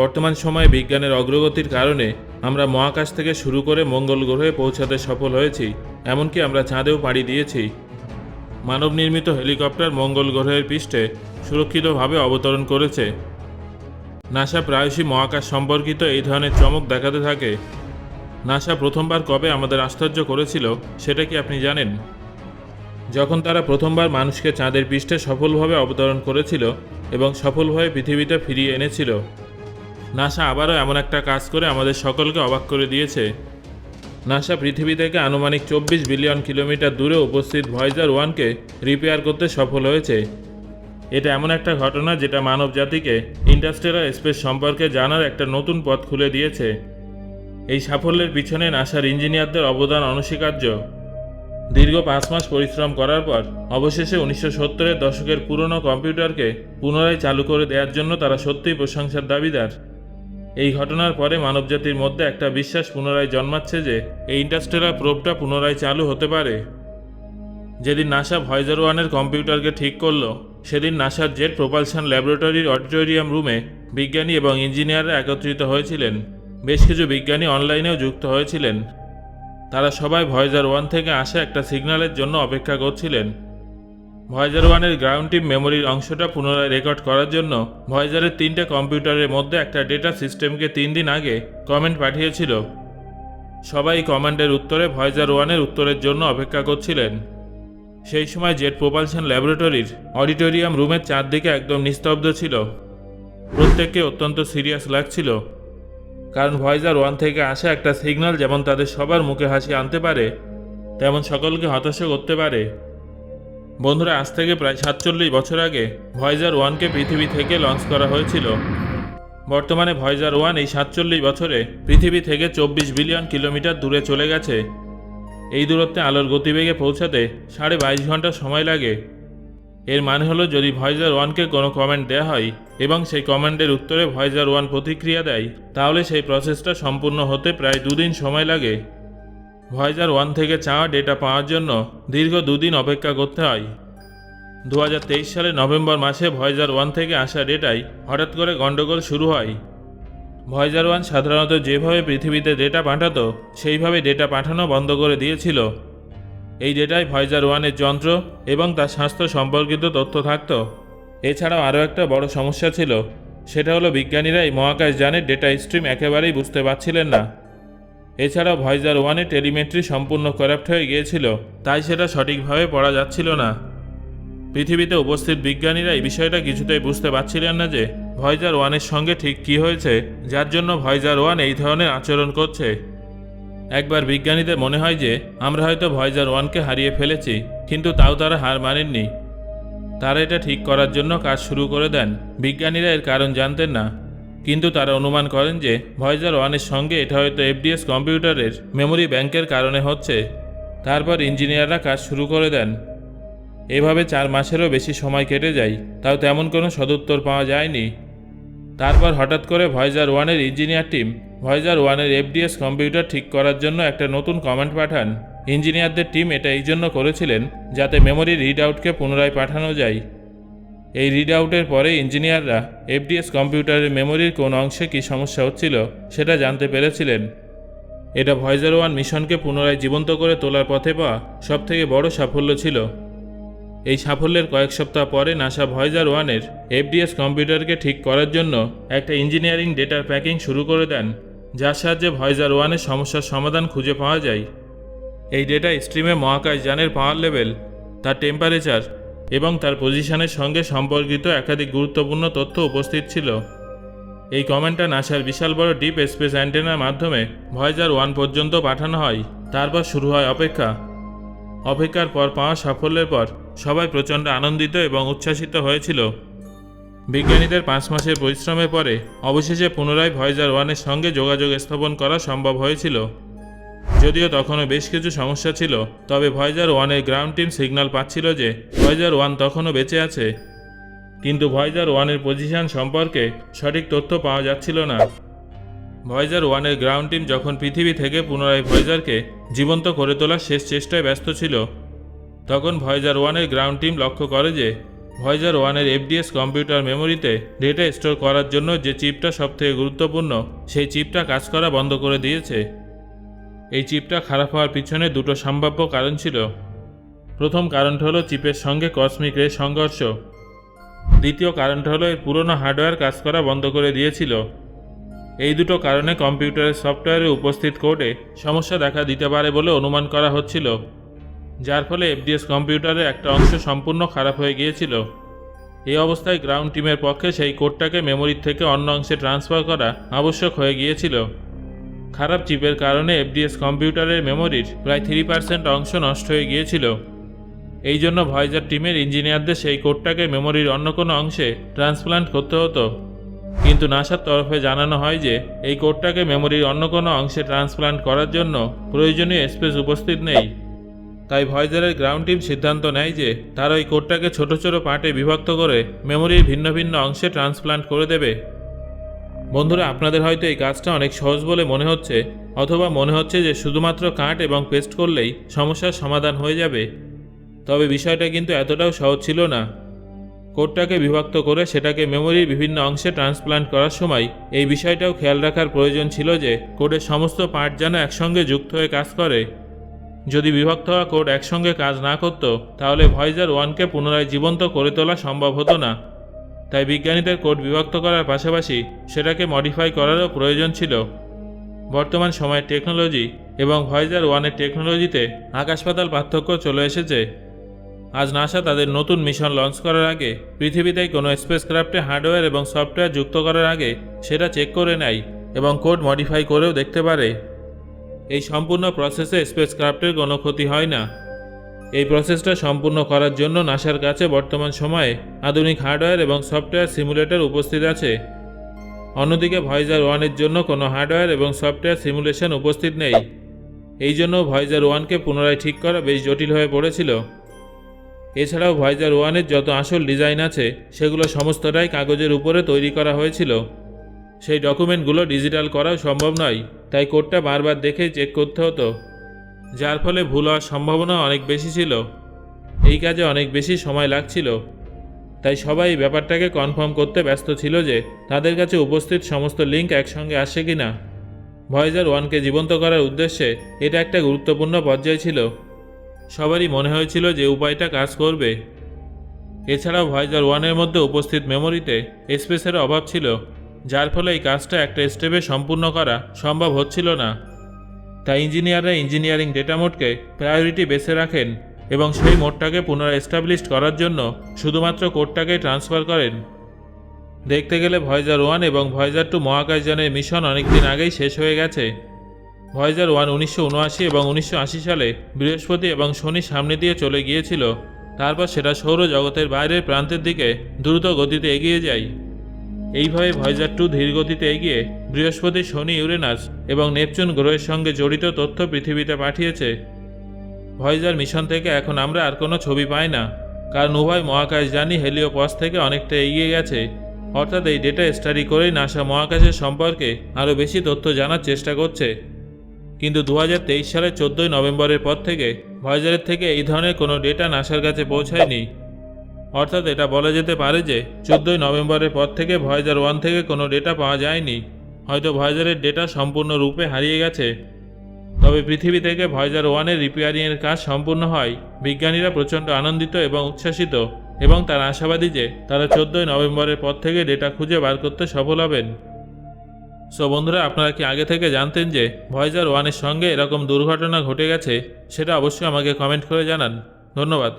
বর্তমান সময়ে বিজ্ঞানের অগ্রগতির কারণে আমরা মহাকাশ থেকে শুরু করে মঙ্গল গ্রহে পৌঁছাতে সফল হয়েছি, এমনকি আমরা চাঁদেও পাড়ি দিয়েছি। মানব নির্মিত হেলিকপ্টার মঙ্গল গ্রহের পৃষ্ঠে সুরক্ষিতভাবে অবতরণ করেছে। নাসা প্রায়শই মহাকাশ সম্পর্কিত এই ধরনের চমক দেখাতে থাকে। নাসা প্রথমবার কবে আমাদের আশ্চর্য করেছিল, সেটা কি আপনি জানেন? যখন তারা প্রথমবার মানুষকে চাঁদের পৃষ্ঠে সফলভাবে অবতরণ করেছিল এবং সফলভাবে পৃথিবীতে ফিরিয়ে এনেছিল নাসা আবারও এমন একটা কাজ করে আমাদের সকলকে অবাক করে দিয়েছে। নাসা পৃথিবী থেকে আনুমানিক চব্বিশ বিলিয়ন কিলোমিটার দূরে উপস্থিত ভয়েজার ওয়ানকে রিপেয়ার করতে সফল হয়েছে। এটা এমন একটা ঘটনা যেটা মানব জাতিকে ইন্ডাস্ট্রিয়াল স্পেস সম্পর্কে জানার একটা নতুন পথ খুলে দিয়েছে। এই সাফল্যের পিছনে নাসার ইঞ্জিনিয়ারদের অবদান অনস্বীকার্য। দীর্ঘ পাঁচ মাস পরিশ্রম করার পর অবশেষে উনিশশো সত্তরের দশকের পুরনো কম্পিউটারকে পুনরায় চালু করে দেওয়ার জন্য তারা সত্যিই প্রশংসার দাবিদার। এই ঘটনার পরে মানবজাতির মধ্যে একটা বিশ্বাস পুনরায় জন্মাচ্ছে যে এই ইন্ডাস্ট্রিয়াল প্রোবটা পুনরায় চালু হতে পারে। যেদিন নাসা ভয়েজার ওয়ানের কম্পিউটারকে ঠিক করল, সেদিন নাসার জেট প্রোপালশন ল্যাবরেটরির অডিটোরিয়াম রুমে বিজ্ঞানী এবং ইঞ্জিনিয়াররা একত্রিত হয়েছিলেন। বেশ কিছু বিজ্ঞানী অনলাইনেও যুক্ত হয়েছিলেন। তারা সবাই ভয়েজার ওয়ান থেকে আসা একটা সিগন্যালের জন্য অপেক্ষা করছিলেন। ভয়েজার ওয়ানের গ্রাউন্ড টিম মেমোরির অংশটা পুনরায় রেকর্ড করার জন্য ভয়েজারের তিনটে কম্পিউটারের মধ্যে একটা ডেটা সিস্টেমকে তিন দিন আগে কমেন্ট পাঠিয়েছিল। সবাই কমান্ডের উত্তরে ভয়েজার ওয়ানের উত্তরের জন্য অপেক্ষা করছিলেন। সেই সময় জেট প্রোপালশন ল্যাবরেটরির অডিটোরিয়াম রুমের চারদিকে একদম নিস্তব্ধ ছিল। প্রত্যেককে অত্যন্ত সিরিয়াস লাগছিল। কারণ ভয়েজার ওয়ান থেকে আসা একটা সিগন্যাল যেমন তাদের সবার মুখে হাসি আনতে পারে, তেমন সকলকে হতাশ করতে পারে। বন্ধুরা, আজ থেকে প্রায় সাতচল্লিশ বছর আগে ভয়েজার ওয়ানকে পৃথিবী থেকে লঞ্চ করা হয়েছিল। বর্তমানে ভয়েজার ওয়ান এই সাতচল্লিশ বছরে পৃথিবী থেকে চব্বিশ বিলিয়ন কিলোমিটার দূরে চলে গেছে। এই দূরত্বে আলোর গতিবেগে পৌঁছাতে সাড়ে বাইশ ঘণ্টা সময় লাগে। এর মানে হলো, যদি ভয়েজার ওয়ানকে কোনো কমেন্ট দেওয়া হয় এবং সেই কমেন্টের উত্তরে ভয়েজার ওয়ান প্রতিক্রিয়া দেয়, তাহলে সেই প্রসেসটা সম্পূর্ণ হতে প্রায় দুদিন সময় লাগে। ভয়েজার ওয়ান থেকে চাওয়া ডেটা পাওয়ার জন্য দীর্ঘ দুদিন অপেক্ষা করতে হয়। দু সালে নভেম্বর মাসে ভয়েজার ওয়ান থেকে আসা ডেটায় হঠাৎ করে গণ্ডগোল শুরু হয়। ভয়েজার ওয়ান সাধারণত যেভাবে পৃথিবীতে ডেটা পাঠাতো, সেইভাবে ডেটা পাঠানো বন্ধ করে দিয়েছিল। এই ডেটায় ভয়েজার ওয়ানের যন্ত্র এবং তার স্বাস্থ্য সম্পর্কিত তথ্য থাকত। এছাড়াও আরও একটা বড় সমস্যা ছিল, সেটা হলো বিজ্ঞানীরা এই মহাকাশ যানের ডেটা স্ট্রিম একেবারেই বুঝতে পারছিলেন না। এছাড়াও ভয়েজার ওয়ানে টেলিমেট্রি সম্পূর্ণ করাপ্ট হয়ে গিয়েছিল, তাই সেটা সঠিকভাবে পড়া যাচ্ছিল না। পৃথিবীতে উপস্থিত বিজ্ঞানীরা এই বিষয়টা কিছুতেই বুঝতে পারছিলেন না যে ভয়েজার ওয়ানের সঙ্গে ঠিক কী হয়েছে, যার জন্য ভয়েজার ওয়ান এই ধরনের আচরণ করছে। একবার বিজ্ঞানীদের মনে হয় যে, আমরা হয়তো ভয়েজার ওয়ানকে হারিয়ে ফেলেছি, কিন্তু তাও তারা হার মানেননি। তারা এটা ঠিক করার জন্য কাজ শুরু করে দেন। বিজ্ঞানীরা এর কারণ জানতেন না। কিন্তু তারা অনুমান করেন যে ভয়েজার ওয়ানের সঙ্গে এটা হয়তো এফডিএস কম্পিউটারের মেমোরি ব্যাংকের কারণে হচ্ছে। তারপর ইঞ্জিনিয়াররা কাজ শুরু করে দেন। এভাবে চার মাসেরও বেশি সময় কেটে যায়, তাও তেমন কোনো সদুত্তর পাওয়া যায়নি। তারপর হঠাৎ করে ভয়েজার ওয়ানের ইঞ্জিনিয়ার টিম ভয়েজার ওয়ানের এফডিএস কম্পিউটার ঠিক করার জন্য একটা নতুন কমেন্ট পাঠান। ইঞ্জিনিয়ারদের টিম এটা এই জন্য করেছিলেন যাতে মেমোরি রিড আউটকে পুনরায় পাঠানো যায়। এই রিড আউটের পরে ইঞ্জিনিয়াররা এফডিএস কম্পিউটারের মেমোরির কোন অংশে কী সমস্যা হচ্ছিল সেটা জানতে পেরেছিলেন। এটা ভয়েজার ওয়ান মিশনকে পুনরায় জীবন্ত করে তোলার পথে পাওয়া সবথেকে বড় সাফল্য ছিল। এই সাফল্যের কয়েক সপ্তাহ পরে নাসা ভয়েজার ওয়ানের এফডিএস কম্পিউটারকে ঠিক করার জন্য একটা ইঞ্জিনিয়ারিং ডেটার প্যাকিং শুরু করে দেন, যার সাহায্যে ভয়েজার ওয়ানের সমস্যার সমাধান খুঁজে পাওয়া যায়। এই ডেটা স্ট্রিমে মহাকাশ যানের পাওয়ার লেভেল তার টেম্পারেচার এবং তার পজিশনের সঙ্গে সম্পর্কিত একাধিক গুরুত্বপূর্ণ তথ্য উপস্থিত ছিল। এই কমেন্টটা নাসার বিশাল বড় ডিপ স্পেস অ্যান্টেনার মাধ্যমে ভয়েজার ওয়ান পর্যন্ত পাঠানো হয়। তারপর শুরু হয় অপেক্ষা। অপেক্ষার পর পাওয়া সাফল্যের পর সবাই প্রচণ্ড আনন্দিত এবং উচ্ছ্বাসিত হয়েছিল। বিজ্ঞানীদের পাঁচ মাসের পরিশ্রমের পরে অবশেষে পুনরায় ভয়েজার ওয়ানের সঙ্গে যোগাযোগ স্থাপন করা সম্ভব হয়েছিল। যদিও তখনও বেশ কিছু সমস্যা ছিল, তবে ভয়েজার ওয়ানের গ্রাউন্ড টিম সিগন্যাল পাচ্ছিল যে ভয়জার ওয়ান তখনও বেঁচে আছে। কিন্তু ভয়েজার ওয়ানের পজিশন সম্পর্কে সঠিক তথ্য পাওয়া যাচ্ছিল না। ভয়জার ওয়ানের গ্রাউন্ড টিম যখন পৃথিবী থেকে পুনরায় ভয়েজারকে জীবন্ত করে তোলার শেষ চেষ্টায় ব্যস্ত ছিল, তখন ভয়েজার ওয়ানের গ্রাউন্ড টিম লক্ষ্য করে যে ভয়েজার ওয়ানের এফডিএস কম্পিউটার মেমোরিতে ডেটা স্টোর করার জন্য যে চিপটা সবথেকে গুরুত্বপূর্ণ, সেই চিপটা কাজ করা বন্ধ করে দিয়েছে। এই চিপটা খারাপ হওয়ার পিছনে দুটো সম্ভাব্য কারণ ছিল। প্রথম কারণটা হলো চিপের সঙ্গে কসমিক রে সংঘর্ষ। দ্বিতীয় কারণটা হলো এর পুরনো হার্ডওয়্যার কাজ করা বন্ধ করে দিয়েছিল। এই দুটো কারণে কম্পিউটারের সফটওয়্যারে উপস্থিত কোডে সমস্যা দেখা দিতে পারে বলে অনুমান করা হচ্ছিল, যার ফলে এফডিএস কম্পিউটারের একটা অংশ সম্পূর্ণ খারাপ হয়ে গিয়েছিল। এই অবস্থায় গ্রাউন্ড টিমের পক্ষে সেই কোডটাকে মেমোরির থেকে অন্য অংশে ট্রান্সফার করা আবশ্যক হয়ে গিয়েছিল। খারাপ চিপের কারণে এফডিএস কম্পিউটারের মেমোরির প্রায় থ্রি পার্সেন্ট অংশ নষ্ট হয়ে গিয়েছিল। এই জন্য ভয়েজার টিমের ইঞ্জিনিয়ারদের সেই কোডটাকে মেমোরির অন্য কোনো অংশে ট্রান্সপ্লান্ট করতে হতো। কিন্তু নাসার তরফে জানানো হয় যে, এই কোডটাকে মেমোরির অন্য কোনো অংশে ট্রান্সপ্লান্ট করার জন্য প্রয়োজনীয় স্পেস উপস্থিত নেই। তাই ভয়েজারের গ্রাউন্ড টিম সিদ্ধান্ত নেয় যে, তারা ওই কোডটাকে ছোট ছোট পার্টে বিভক্ত করে মেমোরির ভিন্ন ভিন্ন অংশে ট্রান্সপ্লান্ট করে দেবে। বন্ধুরা, আপনাদের হয়তো এই কাজটা অনেক সহজ বলে মনে হচ্ছে, অথবা মনে হচ্ছে যে শুধুমাত্র কাট এবং পেস্ট করলেই সমস্যার সমাধান হয়ে যাবে। তবে বিষয়টা কিন্তু এতটাও সহজ ছিল না। কোডটাকে বিভক্ত করে সেটাকে মেমোরির বিভিন্ন অংশে ট্রান্সপ্লান্ট করার সময় এই বিষয়টাও খেয়াল রাখার প্রয়োজন ছিল যে কোডের সমস্ত পার্ট যেন একসঙ্গে যুক্ত হয়ে কাজ করে। যদি বিভক্ত হওয়া কোড একসঙ্গে কাজ না করত, তাহলে ভয়েজার ওয়ানকে পুনরায় জীবন্ত করে তোলা সম্ভব হতো না। তাই বিজ্ঞানীদের কোড বিভক্ত করার পাশাপাশি সেটাকে মডিফাই করারও প্রয়োজন ছিল। বর্তমান সময়ের টেকনোলজি এবং ভয়েজার ওয়ানের টেকনোলজিতে আকাশ পাতাল পার্থক্য চলে এসেছে। আজ নাসা তাদের নতুন মিশন লঞ্চ করার আগে পৃথিবীতে কোনো স্পেসক্রাফটে হার্ডওয়্যার এবং সফটওয়্যার যুক্ত করার আগে সেটা চেক করে নেয় এবং কোড মডিফাই করেও দেখতে পারে। এই সম্পূর্ণ প্রসেসে স্পেসক্রাফটের কোনো ক্ষতি হয় না। এই প্রসেসটা সম্পূর্ণ করার জন্য নাসার কাছে বর্তমান সময়ে আধুনিক হার্ডওয়্যার এবং সফটওয়্যার সিমুলেটর উপস্থিত আছে। অন্যদিকে ভয়েজার ওয়ানের জন্য কোনো হার্ডওয়্যার এবং সফটওয়্যার সিমুলেশন উপস্থিত নেই। এই জন্য ভয়েজার ওয়ানকে পুনরায় ঠিক করা বেশ জটিল হয়ে পড়েছিল। এছাড়াও ভয়েজার ওয়ানের যত আসল ডিজাইন আছে, সেগুলো সমস্তটাই কাগজের উপরে তৈরি করা হয়েছিল। সেই ডকুমেন্টগুলো ডিজিটাল করাও সম্ভব নয়, তাই কোডটা বারবার দেখে চেক করতে হতো। যার ফলে ভুল হওয়ার সম্ভাবনা অনেক বেশি ছিল। এই কাজে অনেক বেশি সময় লাগছিল। তাই সবাই ব্যাপারটাকে কনফার্ম করতে ব্যস্ত ছিল যে তাদের কাছে উপস্থিত সমস্ত লিঙ্ক একসঙ্গে আসে কি না ভয়েজার ওয়ানকে জীবন্ত করার উদ্দেশ্যে এটা একটা গুরুত্বপূর্ণ পর্যায় ছিল। সবারই মনে হয়েছিল যে উপায়টা কাজ করবে। এছাড়াও ভয়েজার ওয়ানের মধ্যে উপস্থিত মেমোরিতে স্পেসের অভাব ছিল, যার ফলে এই কাজটা একটা স্টেপে সম্পূর্ণ করা সম্ভব হচ্ছিল না। তাই ইঞ্জিনিয়াররা ইঞ্জিনিয়ারিং ডেটা মোডকে প্রায়োরিটি বেছে রাখেন এবং সেই মোডটাকে পুনরায় এস্টাবলিশ করার জন্য শুধুমাত্র কোডটাকে ট্রান্সফার করেন। দেখতে গেলে ভয়েজার ওয়ান এবং ভয়েজার টু মহাকাশযানের মিশন অনেকদিন আগেই শেষ হয়ে গেছে। ভয়েজার ওয়ান উনিশশো উনআশি এবং উনিশশো আশি সালে বৃহস্পতি এবং শনি সামনে দিয়ে চলে গিয়েছিল। তারপর সেটা সৌরজগতের বাইরের প্রান্তের দিকে দ্রুত গতিতে এগিয়ে যায়। এইভাবে ভয়েজার টু ধীর গতিতে এগিয়ে বৃহস্পতি, শনি, ইউরেনাস এবং নেপচুন গ্রহের সঙ্গে জড়িত তথ্য পৃথিবীতে পাঠিয়েছে। ভয়েজার মিশন থেকে এখন আমরা আর কোনো ছবি পাই না, কারণ উভয় মহাকাশ জানি হেলিওপস থেকে অনেকটা এগিয়ে গেছে। অর্থাৎ এই ডেটা স্টাডি করেই নাসা মহাকাশের সম্পর্কে আরও বেশি তথ্য জানার চেষ্টা করছে। কিন্তু দু হাজার তেইশ সালের চোদ্দোই নভেম্বরের পর থেকে ভয়েজারের থেকে এই ধরনের কোনো ডেটা নাসার কাছে পৌঁছায়নি। অর্থাৎ এটা বলা যেতে পারে যে চোদ্দোই নভেম্বরের পর থেকে ভয়েজার ওয়ান থেকে কোনো ডেটা পাওয়া যায়নি। হয়তো ভয়েজারের ডেটা সম্পূর্ণরূপে হারিয়ে গেছে। তবে পৃথিবী থেকে ভয়েজার ওয়ানের রিপেয়ারিংয়ের কাজ সম্পূর্ণ হয়। বিজ্ঞানীরা প্রচণ্ড আনন্দিত এবং উচ্ছ্বাসিত এবং তারা আশাবাদী যে তারা চোদ্দোই নভেম্বরের পর থেকে ডেটা খুঁজে বার করতে সফল হবেন। সো বন্ধুরা, আপনারা কি আগে থেকে জানতেন যে ভয়েজার ওয়ানের সঙ্গে এরকম দুর্ঘটনা ঘটে গেছে? সেটা অবশ্যই আমাকে কমেন্ট করে জানান। ধন্যবাদ।